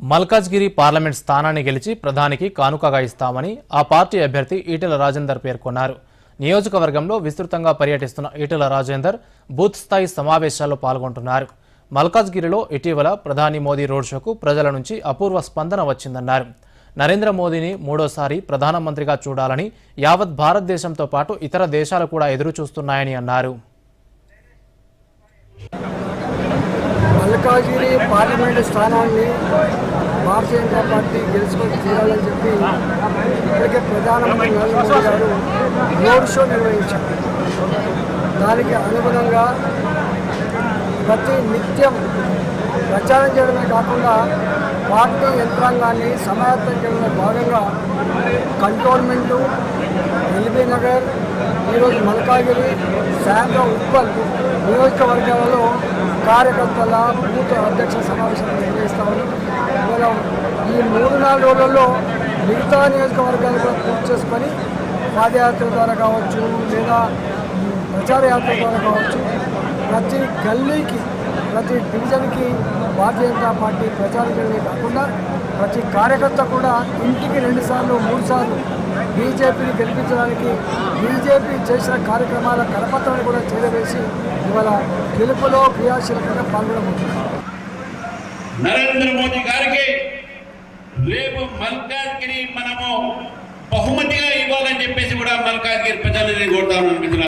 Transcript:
Malkajgiri parliament స్థానాన్ని గెలిచి ప్రధానికి కానుకగా ఇస్తామని ఆ పార్టీ అభ్యర్థి ఈటెల రాజేందర్ పేర్కొన్నారు. నియోజకవర్గంలో విస్తృతంగా పర్యటిస్తున్న ఈటెల రాజేందర్ బూత్ స్థాయి సమావేశాల్లో పాల్గొంటున్నారు. మల్కాజ్గిరిలో ఇటీవల ప్రధాని మోదీ రోడ్ షోకు ప్రజల నుంచి అపూర్వ స్పందన వచ్చిందన్నారు. నరేంద్ర మోదీని మూడోసారి ప్రధానమంత్రిగా చూడాలని యావత్ భారతదేశంతో పాటు ఇతర దేశాలు కూడా ఎదురుచూస్తున్నాయని అన్నారు. పార్లమెంటు స్థానాన్ని భారతీయ జనతా పార్టీ గెలుచుకొని తీరాలని చెప్పి ఇప్పటికే ప్రధానమంత్రి నరేంద్ర మోడీ గారు రోడ్ షో నిర్వహించారు. దానికి అనుగుణంగా ప్రతి నిత్యం ప్రచారం చేయడమే కాకుండా పార్టీ యంత్రాంగాన్ని సమాయత్తం చేయడంలో భాగంగా కంటోన్మెంటు ఎల్బీ నగర్ ఈరోజు మల్కాగిరి సాయంత్రం ఉప్పల్ నియోజకవర్గాలలో కార్యకర్తల బూత్ అధ్యక్ష సమావేశం నిర్వహిస్తామని ఈ మూడు నాలుగు రోజులలో మిగతా నియోజకవర్గాలు కూడా పూర్తి చేసుకొని పాదయాత్ర ద్వారా కావచ్చు లేదా ప్రచారయాత్ర ద్వారా కావచ్చు ప్రతి గల్లీకి ప్రతి డివిజన్కి భారతీయ జనతా పార్టీ ప్రచారం చేయడమే కాకుండా ప్రతి కార్యకర్త కూడా ఇంటికి రెండుసార్లు మూడు సార్లు బీజేపీని గెలిపించడానికి బీజేపీ చేసిన కార్యక్రమాల కరపత్రాన్ని కూడా చేరవేసి ఇవాళ గెలుపులో క్రియాశీలకంగా పాల్గొనబోతున్నారు. నరేంద్ర మోదీ గారికి రేపు మల్కాజ్గిరి మనము బహుమతిగా ఇవ్వాలని చెప్పేసి కూడా మల్కాజ్గిరి ప్రజలని కోరుతాను